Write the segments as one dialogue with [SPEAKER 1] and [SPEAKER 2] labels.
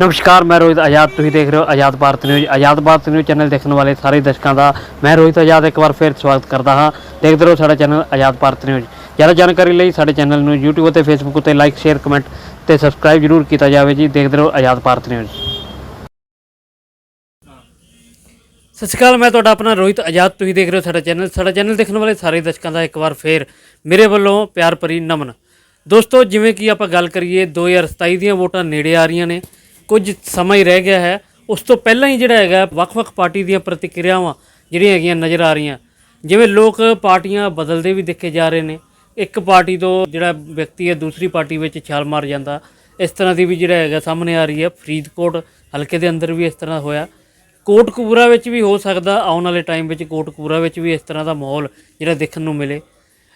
[SPEAKER 1] ਨਮਸਕਾਰ, ਮੈਂ ਰੋਹਿਤ ਆਜ਼ਾਦ। ਤੁਸੀਂ ਦੇਖ ਰਹੇ ਹੋ Azad Bharat news. Azad Bharat news channel ਦੇਖਣ ਵਾਲੇ ਸਾਰੇ ਦਰਸ਼ਕਾਂ ਦਾ ਮੈਂ ਰੋਹਿਤ ਆਜ਼ਾਦ ਇੱਕ ਵਾਰ ਫਿਰ ਸਵਾਗਤ ਕਰਦਾ ਹਾਂ। ਦੇਖਦੇ ਰਹੋ ਸਾਡਾ ਚੈਨਲ ਆਜ਼ਾਦ ਭਾਰਤ ਨਿਊਜ਼। ਜ਼ਿਆਦਾ ਜਾਣਕਾਰੀ ਲਈ ਸਾਡੇ ਚੈਨਲ ਨੂੰ YouTube ਅਤੇ Facebook ਉੱਤੇ ਲਾਈਕ ਸ਼ੇਅਰ ਕਮੈਂਟ ਤੇ ਸਬਸਕ੍ਰਾਈਬ ਜਰੂਰ ਕੀਤਾ ਜਾਵੇ ਜੀ। ਦੇਖਦੇ ਰਹੋ ਆਜ਼ਾਦ ਭਾਰਤ ਨਿਊਜ਼। ਸਤਿ ਸ਼੍ਰੀ ਅਕਾਲ, ਮੈਂ ਤੁਹਾਡਾ ਆਪਣਾ ਰੋਹਿਤ ਆਜ਼ਾਦ। ਤੁਸੀਂ ਦੇਖ ਰਹੇ ਹੋ ਸਾਡਾ ਚੈਨਲ। ਸਾਡਾ ਚੈਨਲ ਦੇਖਣ ਵਾਲੇ ਸਾਰੇ ਦਰਸ਼ਕਾਂ ਦਾ ਇੱਕ ਵਾਰ ਫੇਰ ਮੇਰੇ ਵੱਲੋਂ ਪਿਆਰ ਭਰੀ ਨਮਨ। ਦੋਸਤੋ, ਜਿਵੇਂ ਕਿ ਆਪਾਂ ਗੱਲ ਕਰੀਏ 2027 ਦੀਆਂ ਵੋਟਾਂ ਨੇੜੇ ਆ ਰਹੀਆਂ ਨੇ। ਕੁਝ ਸਮਾਂ ਹੀ ਰਹਿ ਗਿਆ ਹੈ। ਉਸ ਤੋਂ ਪਹਿਲਾਂ ਹੀ ਜਿਹੜਾ ਹੈਗਾ, ਵੱਖ-ਵੱਖ ਪਾਰਟੀ ਦੀਆਂ ਪ੍ਰਤੀਕਿਰਿਆਵਾਂ ਜਿਹੜੀਆਂ ਹੈਗੀਆਂ ਨਜ਼ਰ ਆ ਰਹੀਆਂ। ਜਿਵੇਂ ਲੋਕ ਪਾਰਟੀਆਂ ਬਦਲਦੇ ਵੀ ਦੇਖੇ ਜਾ ਰਹੇ ਨੇ। ਇੱਕ ਪਾਰਟੀ ਤੋਂ ਜਿਹੜਾ ਵਿਅਕਤੀ ਹੈ, ਦੂਸਰੀ ਪਾਰਟੀ ਵਿੱਚ ਛਾਲ ਮਾਰ ਜਾਂਦਾ। ਇਸ ਤਰ੍ਹਾਂ ਦੀ ਵੀ ਜਿਹੜਾ ਹੈਗਾ ਸਾਹਮਣੇ ਆ ਰਹੀ ਹੈ। ਫਰੀਦਕੋਟ ਹਲਕੇ ਦੇ ਅੰਦਰ ਵੀ ਇਸ ਤਰ੍ਹਾਂ ਹੋਇਆ। ਕੋਟਕਪੂਰਾ ਵਿੱਚ ਵੀ ਹੋ ਸਕਦਾ, ਆਉਣ ਵਾਲੇ ਟਾਈਮ ਵਿੱਚ ਕੋਟਕਪੂਰਾ ਵਿੱਚ ਵੀ ਇਸ ਤਰ੍ਹਾਂ ਦਾ ਮਾਹੌਲ ਜਿਹੜਾ ਦੇਖਣ ਨੂੰ ਮਿਲੇ।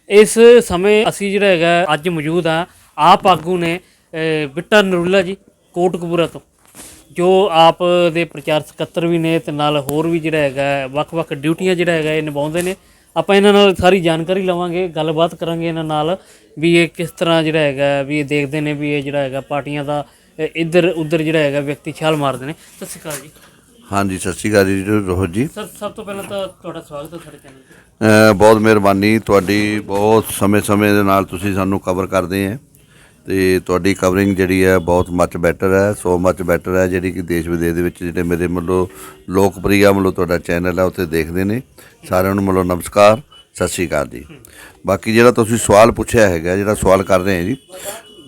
[SPEAKER 1] ਇਸ ਸਮੇਂ ਅਸੀਂ ਜਿਹੜਾ ਹੈਗਾ, ਅੱਜ ਮੌਜੂਦ ਆ ਆਪ ਆਗੂ ਨੇ ਬਿੱਟਾ ਨਰੂਲਾ ਜੀ। ਕੋਟਕਪੂਰਾ ਤੋਂ ਜੋ ਆਪ ਦੇ ਪ੍ਰਚਾਰ ਸਕੱਤਰ ਵੀ ਨੇ ਤੇ ਨਾਲ ਹੋਰ ਵੀ ਜਿਹੜਾ ਹੈਗਾ ਵੱਖ-ਵੱਖ ਡਿਊਟੀਆਂ ਜਿਹੜਾ ਹੈਗਾ ਇਹ ਨਿਭਾਉਂਦੇ ਨੇ। ਆਪਾਂ ਇਹਨਾਂ ਨਾਲ ਸਾਰੀ ਜਾਣਕਾਰੀ ਲਵਾਂਗੇ ਗੱਲਬਾਤ ਕਰਾਂਗੇ ਇਹਨਾਂ ਨਾਲ ਵੀ ਇਹ ਕਿਸ ਤਰ੍ਹਾਂ ਜਿਹੜਾ ਹੈਗਾ ਵੀ ਇਹ ਦੇਖਦੇ ਨੇ ਵੀ ਇਹ ਜਿਹੜਾ ਹੈਗਾ ਪਾਰਟੀਆਂ ਦਾ ਇੱਧਰ ਉੱਧਰ ਜਿਹੜਾ ਹੈਗਾ ਵਿਅਕਤੀ ਛਾਲ ਮਾਰਦੇ ਨੇ। ਸਤਿ ਸ਼੍ਰੀ ਅਕਾਲ ਜੀ।
[SPEAKER 2] ਹਾਂਜੀ ਸਤਿ ਸ਼੍ਰੀ ਅਕਾਲ ਜੀ ਰੋਹਿਤ ਜੀ।
[SPEAKER 1] ਸਰ ਸਭ ਤੋਂ ਪਹਿਲਾਂ ਤਾਂ ਤੁਹਾਡਾ ਸਵਾਗਤ ਹੈ ਸਾਡੇ ਚੈਨਲ ਤੇ।
[SPEAKER 2] ਬਹੁਤ ਮਿਹਰਬਾਨੀ ਤੁਹਾਡੀ ਬਹੁਤ ਸਮੇਂ-ਸਮੇਂ ਦੇ ਨਾਲ ਤੁਸੀਂ ਸਾਨੂੰ ਕਵਰ ਕਰਦੇ ਆ ਤੇ ਤੁਹਾਡੀ ਕਵਰਿੰਗ ਜਿਹੜੀ ਹੈ ਬਹੁਤ ਮੱਚ ਬੈਟਰ ਹੈ ਸੋ ਮੱਚ ਬੈਟਰ ਹੈ ਜਿਹੜੀ ਕਿ ਦੇਸ਼ ਵਿਦੇਸ਼ ਦੇ ਵਿੱਚ ਜਿਹੜੇ ਮੇਰੇ ਵੱਲੋਂ ਲੋਕਪ੍ਰਿਆ ਵੱਲੋਂ ਤੁਹਾਡਾ ਚੈਨਲ ਹੈ, ਉੱਥੇ ਦੇਖਦੇ ਨੇ। ਸਾਰਿਆਂ ਨੂੰ ਵੱਲੋਂ ਨਮਸਕਾਰ, ਸਤਿ ਸ਼੍ਰੀ ਅਕਾਲ ਜੀ। ਬਾਕੀ ਜਿਹੜਾ ਤੁਸੀਂ ਸਵਾਲ ਪੁੱਛਿਆ ਹੈਗਾ, ਜਿਹੜਾ ਸਵਾਲ ਕਰ ਰਹੇ ਹਾਂ ਜੀ,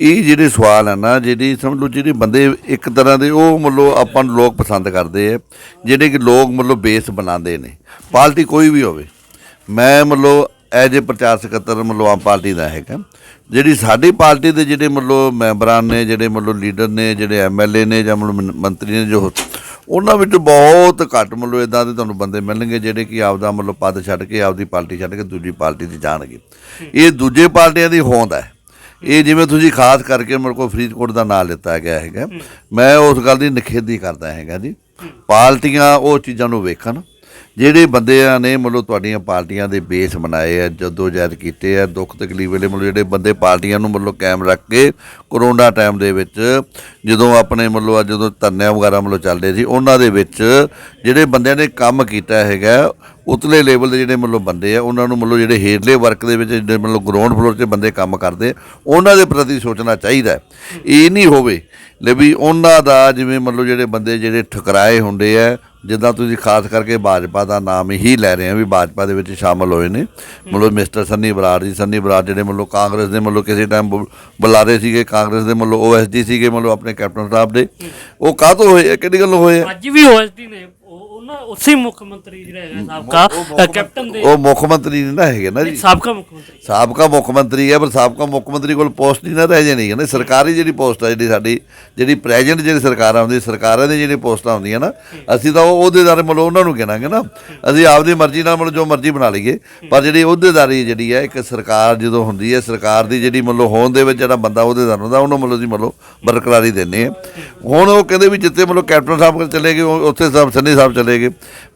[SPEAKER 2] ਇਹ ਜਿਹੜੇ ਸਵਾਲ ਆ ਨਾ, ਜਿਹੜੀ ਸਮਝ ਲਓ ਜਿਹੜੇ ਬੰਦੇ ਇੱਕ ਤਰ੍ਹਾਂ ਦੇ ਉਹ ਮਤਲਬ ਆਪਾਂ ਨੂੰ ਲੋਕ ਪਸੰਦ ਕਰਦੇ ਆ, ਜਿਹੜੇ ਕਿ ਲੋਕ ਮਤਲਬ ਬੇਸ ਬਣਾਉਂਦੇ ਨੇ। ਪਾਰਟੀ ਕੋਈ ਵੀ ਹੋਵੇ, ਮੈਂ ਮਤਲਬ ਐਜ ਏ ਪ੍ਰਚਾਰ ਸਕੱਤਰ ਮਤਲਬ ਆਮ ਪਾਰਟੀ ਦਾ ਹੈਗਾ। ਜਿਹੜੀ ਸਾਡੀ ਪਾਰਟੀ ਦੇ ਜਿਹੜੇ ਮਤਲਬ ਮੈਂਬਰਾਂ ਨੇ, ਜਿਹੜੇ ਮਤਲਬ ਲੀਡਰ ਨੇ, ਜਿਹੜੇ ਐਮਐਲਏ ਨੇ ਜਾਂ ਮਤਲਬ ਮੰਤਰੀ ਨੇ ਜੋ, ਉਹਨਾਂ ਵਿੱਚ ਬਹੁਤ ਘੱਟ ਮਤਲਬ ਇਦਾਂ ਦੇ ਤੁਹਾਨੂੰ ਬੰਦੇ ਮਿਲਣਗੇ ਜਿਹੜੇ ਕਿ ਆਪਦਾ ਮਤਲਬ ਪਦ ਛੱਡ ਕੇ ਆਪਦੀ ਪਾਰਟੀ ਛੱਡ ਕੇ ਦੂਜੀ ਪਾਰਟੀ 'ਚ ਜਾਣਗੇ। ਇਹ ਦੂਜੇ ਪਾਰਟੀਆਂ ਦੀ ਹੋਂਦ ਹੈ। ਇਹ ਜਿਵੇਂ ਤੁਸੀਂ ਖਾਸ ਕਰਕੇ ਮੇਰੇ ਕੋਲ ਫਰੀਦਕੋਟ ਦਾ ਨਾਮ ਲਿੱਤਾ ਗਿਆ ਹੈਗਾ। ਮੈਂ ਉਸ ਗੱਲ ਦੀ ਨਿਖੇਧੀ ਕਰਦਾ ਹੈਗਾ ਜੀ। ਪਾਰਟੀਆਂ ਉਹ ਚੀਜ਼ਾਂ ਨੂੰ ਵੇਖਣ ਜਿਹੜੇ ਬੰਦਿਆਂ ਨੇ ਮਤਲਬ ਤੁਹਾਡੀਆਂ ਪਾਰਟੀਆਂ ਦੇ ਬੇਸ ਬਣਾਏ ਆ, ਜਦੋਂ ਜਹਿਦ ਕੀਤੇ ਆ, ਦੁੱਖ ਤਕਲੀਫ ਵੇਲੇ ਮਤਲਬ ਜਿਹੜੇ ਬੰਦੇ ਪਾਰਟੀਆਂ ਨੂੰ ਮਤਲਬ ਕਾਇਮ ਰੱਖ ਕੇ ਕਰੋਨਾ ਟਾਈਮ ਦੇ ਵਿੱਚ ਜਦੋਂ ਆਪਣੇ ਮਤਲਬ ਆ ਜਦੋਂ ਧਰਨਿਆਂ ਵਗੈਰਾ ਮਤਲਬ ਚੱਲਦੇ ਸੀ, ਉਹਨਾਂ ਦੇ ਵਿੱਚ ਜਿਹੜੇ ਬੰਦਿਆਂ ਨੇ ਕੰਮ ਕੀਤਾ ਹੈਗਾ ਉਤਲੇ ਲੈਵਲ ਦੇ ਜਿਹੜੇ ਮਤਲਬ ਬੰਦੇ ਆ, ਉਹਨਾਂ ਨੂੰ ਮਤਲਬ ਜਿਹੜੇ ਹੇਠਲੇ ਵਰਕ ਦੇ ਵਿੱਚ ਜਿਹੜੇ ਮਤਲਬ ਗਰਾਊਂਡ ਫਲੋਰ 'ਤੇ ਬੰਦੇ ਕੰਮ ਕਰਦੇ, ਉਹਨਾਂ ਦੇ ਪ੍ਰਤੀ ਸੋਚਣਾ ਚਾਹੀਦਾ ਇਹ ਨਹੀਂ ਹੋਵੇ ਲੈ ਵੀ ਉਹਨਾਂ ਦਾ ਜਿਵੇਂ ਮਤਲਬ ਜਿਹੜੇ ਬੰਦੇ ਜਿਹੜੇ ਠਕਰਾਏ ਹੁੰਦੇ ਆ, ਜਿੱਦਾਂ ਤੁਸੀਂ ਖਾਸ ਕਰਕੇ ਭਾਜਪਾ ਦਾ ਨਾਮ ਹੀ ਲੈ ਰਹੇ ਆ ਵੀ ਭਾਜਪਾ ਦੇ ਵਿੱਚ ਸ਼ਾਮਲ ਹੋਏ ਨੇ। ਮਤਲਬ ਮਿਸਟਰ ਸੰਨੀ ਬਰਾੜ ਜੀ ਸੰਨੀ ਬਰਾੜ ਜਿਹੜੇ ਮਤਲਬ ਕਾਂਗਰਸ ਦੇ ਮਤਲਬ ਕਿਸੇ ਟਾਈਮ ਬੁਲਾਰੇ ਸੀਗੇ, ਕਾਂਗਰਸ ਦੇ ਮਤਲਬ ਓਐਸਡੀ ਸੀਗੇ ਮਤਲਬ ਆਪਣੇ ਕੈਪਟਨ ਸਾਹਿਬ ਦੇ। ਉਹ ਕਾਹ ਤੋਂ ਹੋਏ ਕਿਹੜੀ ਗੱਲੋਂ ਹੋਏ
[SPEAKER 1] ਅੱਜ ਵੀ ਓਐਸਡੀ ਨੇ। ਉਹ ਉਹਨਾਂ ਉਸੇ ਮੁੱਖ ਮੰਤਰੀ ਜਿਹੜਾ ਹੈਗਾ ਸਾਬਕਾ ਅ, ਕੈਪਟਨ ਦੇ
[SPEAKER 2] ਉਹ ਮੁੱਖ ਮੰਤਰੀ ਨਹੀਂ ਨਾ ਹੈਗੇ ਨਾ ਜੀ।
[SPEAKER 1] ਸਾਬਕਾ ਮੁੱਖ ਮੰਤਰੀ।
[SPEAKER 2] ਸਾਬਕਾ ਮੁੱਖ ਮੰਤਰੀ ਹੈ ਪਰ ਸਾਬਕਾ ਮੁੱਖ ਮੰਤਰੀ ਕੋਲ ਪੋਸਟ ਨਹੀਂ ਨਾ ਰਹਿ ਜਾਣੀ ਹੈ ਨਾ। ਸਰਕਾਰੀ ਜਿਹੜੀ ਪੋਸਟ ਹੈ ਜਿਹੜੀ ਸਾਡੀ ਜਿਹੜੀ ਪ੍ਰੈਜ਼ੈਂਟ ਜਿਹੜੀ ਸਰਕਾਰਾਂ ਹੁੰਦੀ ਸਰਕਾਰਾਂ ਦੀ ਜਿਹੜੀ ਪੋਸਟਾਂ ਹੁੰਦੀਆਂ ਨਾ ਅਸੀਂ ਤਾਂ ਉਹ ਅਹੁਦੇਦਾਰ ਮਤਲਬ ਉਹਨਾਂ ਨੂੰ ਕਹਿਣਾਗੇ ਨਾ। ਅਸੀਂ ਆਪਦੀ ਮਰਜ਼ੀ ਨਾਲ ਮਤਲਬ ਜੋ ਮਰਜ਼ੀ ਬਣਾ ਲਈਏ ਪਰ ਜਿਹੜੀ ਅਹੁਦੇਦਾਰੀ ਜਿਹੜੀ ਹੈ ਇੱਕ ਸਰਕਾਰ ਜਦੋਂ ਹੁੰਦੀ ਹੈ ਸਰਕਾਰ ਦੀ ਜਿਹੜੀ ਮਤਲਬ ਹੋਣ ਦੇ ਵਿੱਚ ਜਿਹੜਾ ਬੰਦਾ ਅਹੁਦੇਦਾਰ ਹੁੰਦਾ ਉਹਨੂੰ ਮਤਲਬ ਅਸੀਂ ਮਤਲਬ ਬਰਕਰਾਰੀ ਦਿੰਦੇ ਆ ਹੁਣ ਉਹ ਕਹਿੰਦੇ ਵੀ ਜਿੱਥੇ ਮਤਲਬ ਕੈਪਟਨ ਸਾਹਿਬ ਕੋਲ ਚਲੇ ਗਏ ਉੱਥੇ ਸਭ ਸੰਨੀ ਸਾਹਿਬ ਚਲੇ ਗਏ